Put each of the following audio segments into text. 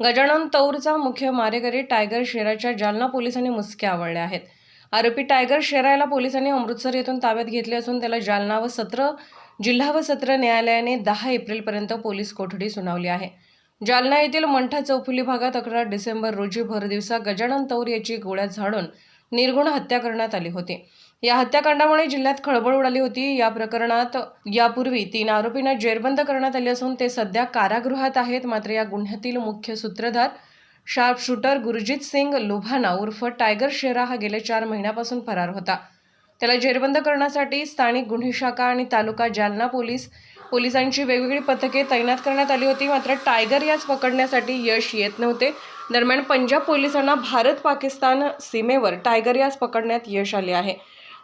गजानन तौरचा मुख्य मारेकरी टायगर शेराच्या जालना पोलिसांनी मुसक्या आवळल्या आहेत. आरोपी टायगर शेरायला पोलिसांनी अमृतसर येथून ताब्यात घेतले असून त्याला जालना व सत्र जिल्हा व सत्र न्यायालयाने दहा एप्रिलपर्यंत पोलीस कोठडी सुनावली आहे. जालना येथील मंठा चौफुली भागात अकरा डिसेंबर रोजी भरदिवसा गजानन तौर याची गोळ्या झाडून निर्गुण हत्या करण्यात आली होती. या हत्याकांडामुळे जिल्ह्यात खळबळ उडाली होती. या प्रकरणात यापूर्वी तीन आरोपींना जेरबंद करण्यात आले असून ते सध्या कारागृहात आहेत. मात्र या गुन्ह्यातील मुख्य सूत्रधार शार्प शूटर गुरजित सिंग लोभाना उर्फ टायगर शेरा हा गेल्या चार महिन्यापासून फरार होता. त्याला जेरबंद करण्यासाठी स्थानिक गुन्हे शाखा आणि तालुका जालना पोलीस पोलिसांची वेगवेगळी पथके तैनात करण्यात आली होती. मात्र टायगर यास पकडण्यासाठी यश येत नव्हते. दरम्यान पंजाब पोलिसांना भारत पाकिस्तान सीमेवर टायगर यास पकडण्यात यश आले आहे.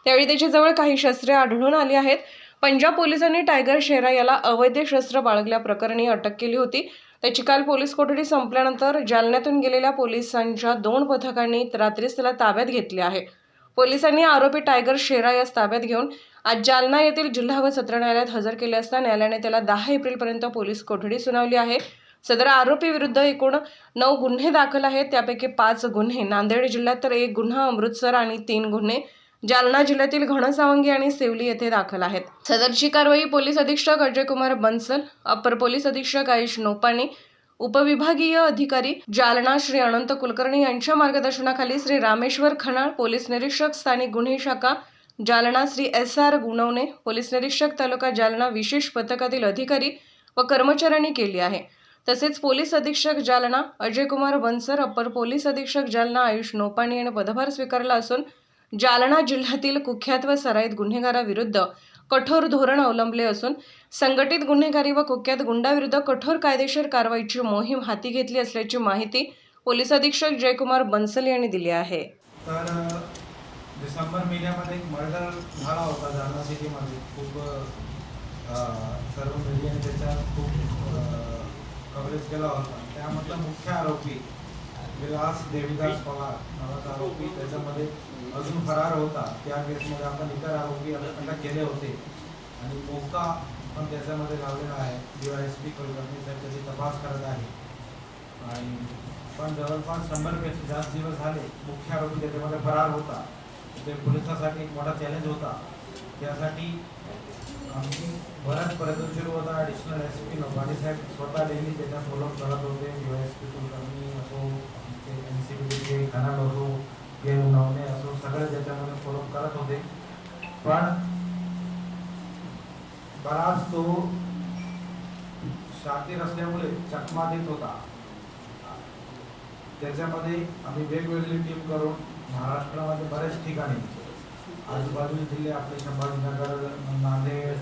त्यावेळी त्याच्याजवळ काही शस्त्रे आढळून आली आहेत. पंजाब पोलिसांनी टायगर शेरा याला अवैध शस्त्र बाळगल्याप्रकरणी अटक केली होती. त्याची काल पोलीस कोठडी संपल्यानंतर जालन्यातून गेलेल्या पोलिसांच्या दोन पथकांनी रात्रीच त्याला ताब्यात घेतले आहे. पोलिसांनी आरोपी टायगर शेरा यास ताब्यात घेऊन आज जालना येथील जिल्हा व सत्र न्यायालयात हजर केले असता न्यायालयाने त्याला दहा एप्रिलपर्यंत पोलीस कोठडी सुनावली आहे. सदर आरोपी विरुद्ध एकूण नऊ गुन्हे दाखल आहेत. त्यापैकी पाच गुन्हे नांदेड जिल्ह्यात तर एक गुन्हा अमृतसर आणि तीन गुन्हे जालना जिल्ह्यातील घनसावंगी आणि सेवली येथे दाखल आहेत. सदरची कारवाई पोलीस अधीक्षक अजयकुमार बन्सल अप्पर पोलीस अधीक्षक आयुष नोपाणी उपविभागीय अधिकारी जालना श्री अनंत कुलकर्णी यांच्या मार्गदर्शनाखाली श्री रामेश्वर खनाळ पोलीस निरीक्षक स्थानिक गुन्हे शाखा Jalna Shri S R Gunwane police निरीक्षक तालुका जालना विशेष पथकातील अधिकारी व कर्मचाऱ्यांनी केली आहे. तसेच पोलीस अधीक्षक जालना अजयकुमार बनसर अप्पर पोलीस अधीक्षक जालना आयुष नोपाणी यांनी पदभार स्वीकारला असून जालना जिल्ह्यातील कुख्यात व सराईत गुन्हेगाराविरुद्ध कठोर धोरण अवलंबले असून संघटित गुन्हेगारी व कुख्यात गुंडाविरुद्ध कठोर कायदेशीर कारवाईची मोहीम हाती घेतली असल्याची माहिती पोलीस अधीक्षक जयकुमार बन्सल यांनी दिली आहे. तर डिसेंबर महिन्यामध्ये एक मर्डर झाला होता जालना सिटीमध्ये. खूप सर्व मीडियाने त्याचा खूप कव्हरेज केला होता. त्यामधला मुख्य आरोपी विलास देवीदास पवार नावाचा आरोपी त्याच्यामध्ये अजून फरार होता. त्या केसमध्ये आपण इतर आरोपी अटक केले होते. आणि मोका पण त्याच्यामध्ये लावलेला आहे. D Y S P Kalkatti साहेब त्याची तपास करत आहे. आणि पण जवळपास शंभरपेक्षा जास्त दिवस झाले मुख्य आरोपी त्याच्यामध्ये फरार होता. ते पोलिसासाठी एक मोठा चॅलेंज होता. त्यासाठी आमची बराच प्रदूषण सुरू होता. ॲडिशनल एस पी नोबाडी साहेब स्वतः डेली त्याच्या फॉलोअप करत होते. यू एस पी कुलकर्णी असो आमचे एन सी बीचे खनाड असो के नवने असो सगळे त्याच्यामध्ये फॉलोअप करत होते. पण बराच तो शातीर असल्यामुळे चकमा देत होता. त्याच्यामध्ये आम्ही वेगवेगळी टीम करून महाराष्ट्रामध्ये बऱ्याच ठिकाणी आजूबाजूचे जिल्हे आपले संभाजीनगर नांदेड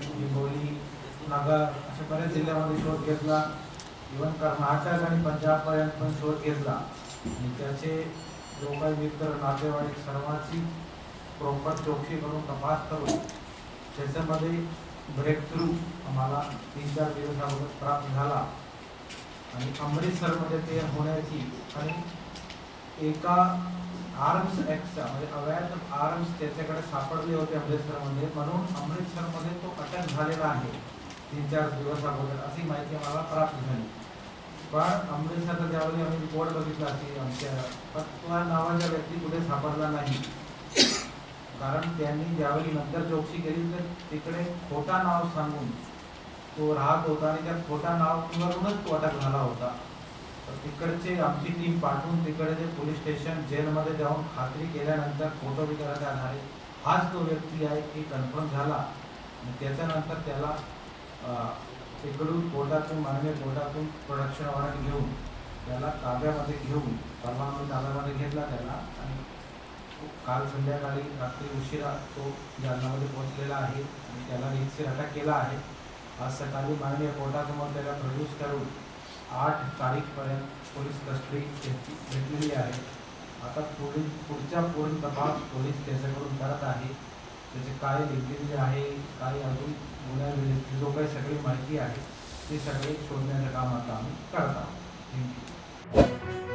जिल्ह्यामध्ये शोध घेतला. इव्हन कर्नाटक आणि पंजाबपर्यंत पण शोध घेतला. आणि त्याचे लोक मित्र नातेवाईक सर्वांची प्रॉपर चौकशी करून तपास करून त्याच्यामध्ये ब्रेक थ्रू आम्हाला तीन चार दिवस प्राप्त झाला. आणि अमृतसरमध्ये ते होण्याची आणि एका आर्म्स ॲक्टचा म्हणजे अवैध आर्म्स त्याच्याकडे सापडले होते अमृतसरमध्ये. म्हणून अमृतसरमध्ये तो अटक झालेला आहे. तीन चार दिवस अगोदर अशी माहिती आम्हाला प्राप्त झाली. पण अमृतसरचा ज्यावेळी आम्ही रिपोर्ट बघितला की आमच्या पण त्या नावाच्या व्यक्ती कुठे सापडला नाही. कारण त्यांनी ज्यावेळी नंतर चौकशी केली तर तिकडे खोटा नाव सांगून तो राहत होता आणि त्या खोटा नावावरूनच तो अटक झाला होता. तर तिकडचे आमची टीम पाठवून तिकडे पोलीस स्टेशन जेलमध्ये जाऊन खात्री केल्यानंतर फोटो विचाराच्या आधारे हाच तो व्यक्ती आहे की कन्फर्म झाला. आणि त्याच्यानंतर त्याला तिकडून कोर्टातून माननीय कोर्टातून प्रोडक्शन वॉरंट घेऊन त्याला ताब्यामध्ये घेऊन परवा आम्ही ताब्यामध्ये घेतला त्याला आणि काल संध्याकाळी रात्री उशिरा तो जालनामध्ये पोहोचलेला आहे आणि त्याला रीतशीर अटक केला आहे. आज सकाळी माननीय कोर्टासमोर त्याला प्रोड्यूस करून आठ तारीखपर्यंत पोलीस कस्टडी घेतली घेतलेली आहे. आता पोलीस पुढच्या पूर्ण तपास पोलीस त्याच्याकडून करत आहे. त्याचे काय लिंकेज आहे काय अजून गुन्ह्याविरुद्ध जो काही सगळी माहिती आहे ते सगळे शोधण्याचं काम आता आम्ही करत आहोत. थँक्यू